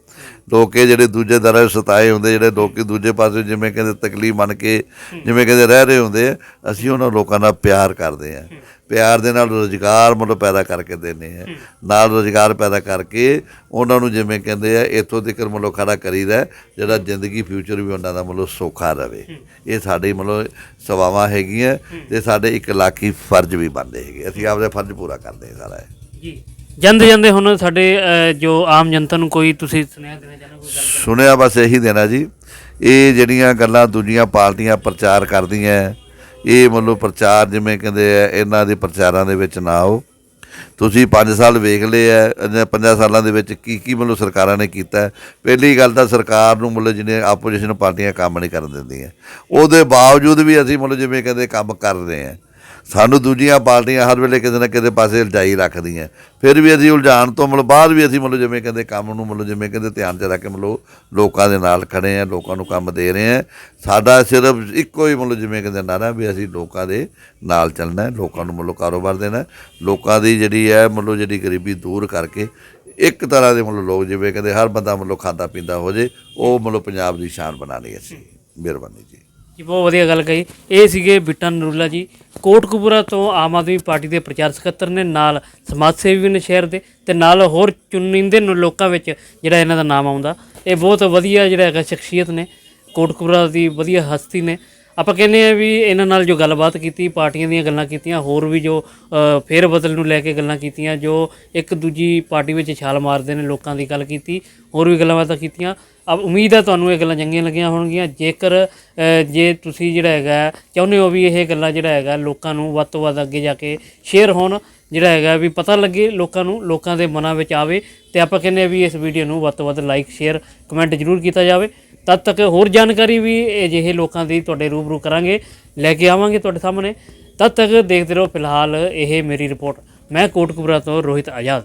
[SPEAKER 2] ਲੋਕੇ ਜਿਹੜੇ ਦੂਜੇ ਦਰਾਂ ਸਤਾਏ ਹੁੰਦੇ, ਜਿਹੜੇ ਲੋਕੀ ਦੂਜੇ ਪਾਸੇ ਜਿਵੇਂ ਕਹਿੰਦੇ ਤਕਲੀਫ ਮੰਨ ਕੇ, ਜਿਵੇਂ ਕਹਿੰਦੇ ਰਹਿ ਰਹੇ ਹੁੰਦੇ ਅਸੀਂ ਉਹਨਾਂ ਲੋਕਾਂ ਨਾਲ ਪਿਆਰ ਕਰਦੇ ਆ। ਪਿਆਰ ਦੇ ਨਾਲ ਰੋਜ਼ਗਾਰ ਮਤਲਬ ਪੈਦਾ ਕਰਕੇ ਦਿੰਦੇ ਆ। ਨਾਲ ਰੋਜ਼ਗਾਰ ਪੈਦਾ ਕਰਕੇ ਉਹਨਾਂ ਨੂੰ ਜਿਵੇਂ ਕਹਿੰਦੇ ਆ, ਇੱਥੋਂ ਤੱਕ ਮਤਲਬ ਖੜਾ ਕਰੀਦਾ, ਜਿਹੜਾ ਜ਼ਿੰਦਗੀ ਫਿਊਚਰ ਵੀ ਉਹਨਾਂ ਦਾ ਮਤਲਬ ਸੌਖਾ ਰਵੇ। ਇਹ ਸਾਡੇ ਮਤਲਬ ਸੇਵਾਵਾਂ ਹੈਗੀਆਂ ਤੇ ਸਾਡੇ ਇੱਕ ਲਾਖੀ ਫਰਜ਼ ਵੀ ਬਣਦੇ ਹੈਗੇ। ਅਸੀਂ ਆਪਦੇ ਫਰਜ਼ ਪੂਰਾ ਕਰਦੇ ਹਾਂ ਸਾਰਾ ਇਹ।
[SPEAKER 1] ਜੀ। ਜਾਂਦੇ ਜਾਂਦੇ ਹੁਣ ਸਾਡੇ ਅ, ਜੋ ਆਮ ਜਨਤਾ ਨੂੰ ਕੋਈ ਤੁਸੀਂ ਸੁਨੇਹਾ ਦੇਣਾ ਚਾਹੁੰਦੇ ਹੋ ਕੋਈ ਗੱਲ
[SPEAKER 2] ਸੁਣਿਆ ਬਸ ਇਹੀ ਦੇਣਾ ਜੀ ਇਹ ਜਿਹੜੀਆਂ ਗੱਲਾਂ ਦੂਜੀਆਂ ਪਾਰਟੀਆਂ ਪ੍ਰਚਾਰ ਕਰਦੀਆਂ ਇਹ ਮਤਲਬ ਪ੍ਰਚਾਰ ਜਿਵੇਂ ਕਹਿੰਦੇ ਆ ਇਹਨਾਂ ਦੇ ਪ੍ਰਚਾਰਾਂ ਦੇ ਵਿੱਚ ਨਾ ਆਓ। ਤੁਸੀਂ 5 ਸਾਲ ਵੇਖ ਲਏ ਆ ਇਹਨਾਂ 5 ਸਾਲਾਂ ਦੇ ਵਿੱਚ ਕੀ ਕੀ ਮਤਲਬ ਸਰਕਾਰਾਂ ਨੇ ਕੀਤਾ। ਹੈ। ਪਹਿਲੀ ਗੱਲ ਤਾਂ ਸਰਕਾਰ ਨੂੰ ਮਤਲਬ ਜਿਹਨੇ ਆਪੋਜੀਸ਼ਨ ਪਾਰਟੀਆਂ ਕੰਮ ਨਹੀਂ ਕਰਨ ਦਿੰਦੀਆਂ। ਉਹਦੇ ਬਾਵਜੂਦ ਵੀ ਅਸੀਂ ਮਤਲਬ ਜਿਵੇਂ ਕਹਿੰਦੇ ਕੰਮ ਕਰ ਰਹੇ ਆ। ਸਾਨੂੰ ਦੂਜੀਆਂ ਪਾਰਟੀਆਂ ਹਰ ਵੇਲੇ ਕਿਤੇ ਨਾ ਕਿਤੇ ਪਾਸੇ ਉਲਝਾਈ ਰੱਖਦੀਆਂ। ਫਿਰ ਵੀ ਅਸੀਂ ਉਲਝਾਣ ਤੋਂ ਮਤਲਬ ਬਾਅਦ ਵੀ ਅਸੀਂ ਮਤਲਬ ਜਿਵੇਂ ਕਹਿੰਦੇ ਕੰਮ ਨੂੰ ਮਤਲਬ ਜਿਵੇਂ ਕਹਿੰਦੇ ਧਿਆਨ 'ਚ ਰੱਖ ਕੇ ਮਤਲਬ ਲੋਕਾਂ ਦੇ ਨਾਲ ਖੜੇ ਆ, ਲੋਕਾਂ ਨੂੰ ਕੰਮ ਦੇ ਰਹੇ ਆ। ਸਾਡਾ ਸਿਰਫ ਇੱਕੋ ਹੀ ਮਤਲਬ ਜਿਵੇਂ ਕਹਿੰਦੇ ਨਾਰਾ ਵੀ ਅਸੀਂ ਲੋਕਾਂ ਦੇ ਨਾਲ ਚੱਲਣਾ ਲੋਕਾਂ ਨੂੰ ਮਤਲਬ ਕਾਰੋਬਾਰ ਦੇਣਾ ਲੋਕਾਂ ਦੀ ਜਿਹੜੀ ਹੈ ਮਤਲਬ ਜਿਹੜੀ ਗਰੀਬੀ ਦੂਰ ਕਰਕੇ ਇੱਕ ਤਰ੍ਹਾਂ ਦੇ ਮਤਲਬ ਲੋਕ ਜਿਵੇਂ ਕਹਿੰਦੇ ਹਰ ਬੰਦਾ ਮਤਲਬ ਖਾਂਦਾ ਪੀਂਦਾ ਹੋ ਜੇ, ਉਹ ਮਤਲਬ ਪੰਜਾਬ ਦੀ ਸ਼ਾਨ ਬਣਾਣੀ ਅਸੀਂ। ਮਿਹਰਬਾਨੀ ਜੀ।
[SPEAKER 1] ਜੀ ਬਹੁਤ ਵਧੀਆ ਗੱਲ ਕਹੀ। ਇਹ ਸੀਗੇ ਬਿੱਟਾ ਨਰੂਲਾ ਜੀ। ਕੋਟਕਪੂਰਾ ਤੋਂ ਆਮ ਆਦਮੀ ਪਾਰਟੀ ਦੇ ਪ੍ਰਚਾਰ ਸਕੱਤਰ ਨੇ ਨਾਲ ਸਮਾਜ ਸੇਵੀ ਵੀ ਨੇ ਸ਼ਹਿਰ ਦੇ ਤੇ ਨਾਲ ਹੋਰ ਚੁਣਿੰਦੇ ਲੋਕਾਂ ਵਿੱਚ ਜਿਹੜਾ ਇਹਨਾਂ ਦਾ ਨਾਮ ਆਉਂਦਾ। ਇਹ ਬਹੁਤ ਵਧੀਆ ਜਿਹੜਾ ਹੈਗਾ ਸ਼ਖਸੀਅਤ ਨੇ। ਕੋਟਕਪੂਰਾ ਦੀ ਵਧੀਆ ਹਸਤੀ ਨੇ। ਆਪਾਂ ਕਹਿੰਦੇ ਆ ਵੀ ਇਹਨਾਂ ਨਾਲ ਜੋ ਗੱਲਬਾਤ ਕੀਤੀ ਪਾਰਟੀਆਂ ਦੀਆਂ ਗੱਲਾਂ ਕੀਤੀਆਂ ਹੋਰ ਵੀ ਜੋ ਅ, ਫੇਰ ਬਦਲ ਨੂੰ ਲੈ ਕੇ ਗੱਲਾਂ ਕੀਤੀਆਂ ਜੋ ਇੱਕ ਦੂਜੀ ਪਾਰਟੀ ਵਿੱਚ ਛਾਲ ਮਾਰਦੇ ਨੇ ਲੋਕਾਂ ਦੀ ਗੱਲ ਕੀਤੀ ਹੋਰ ਵੀ ਗੱਲਾਂ ਬਾਤਾਂ ਕੀਤੀਆਂ। ਅਬ ਉਮੀਦ ਹੈ ਤੁਹਾਨੂੰ ਇਹ ਗੱਲਾਂ ਚੰਗੀਆਂ ਲੱਗੀਆਂ ਹੋਣਗੀਆਂ। ਜੇਕਰ ਜੇ ਤੁਸੀਂ ਜਿਹੜਾ ਹੈਗਾ, ਚਾਹੁੰਦੇ ਹੋ ਵੀ ਇਹ ਗੱਲਾਂ ਜਿਹੜਾ ਹੈਗਾ ਲੋਕਾਂ ਨੂੰ ਵੱਧ ਤੋਂ ਵੱਧ ਅੱਗੇ ਜਾ ਕੇ ਸ਼ੇਅਰ ਹੋਣ, ਜਿਹੜਾ ਹੈਗਾ ਵੀ ਪਤਾ ਲੱਗੇ ਲੋਕਾਂ ਨੂੰ, ਲੋਕਾਂ ਦੇ ਮਨਾਂ ਵਿੱਚ ਆਵੇ, ਤੇ ਆਪਾਂ ਕਹਿੰਦੇ ਆ ਵੀ ਇਸ ਵੀਡੀਓ ਨੂੰ ਵੱਧ ਤੋਂ ਵੱਧ ਲਾਈਕ ਸ਼ੇਅਰ ਕਮੈਂਟ ਜ਼ਰੂਰ ਕੀਤਾ ਜਾਵੇ। ਤਦ ਤੱਕ ਹੋਰ ਜਾਣਕਾਰੀ ਵੀ ਅਜਿਹੇ ਲੋਕਾਂ ਦੀ ਤੁਹਾਡੇ ਰੂਬਰੂ ਕਰਾਂਗੇ। ਲੈ ਕੇ ਆਵਾਂਗੇ ਤੁਹਾਡੇ ਸਾਹਮਣੇ। ਤਦ ਤੱਕ ਦੇਖਦੇ ਰਹੋ ਫਿਲਹਾਲ ਇਹ ਮੇਰੀ ਰਿਪੋਰਟ ਮੈਂ ਕੋਟਕਪੂਰਾ ਤੋਂ ਰੋਹਿਤ ਆਜ਼ਾਦ।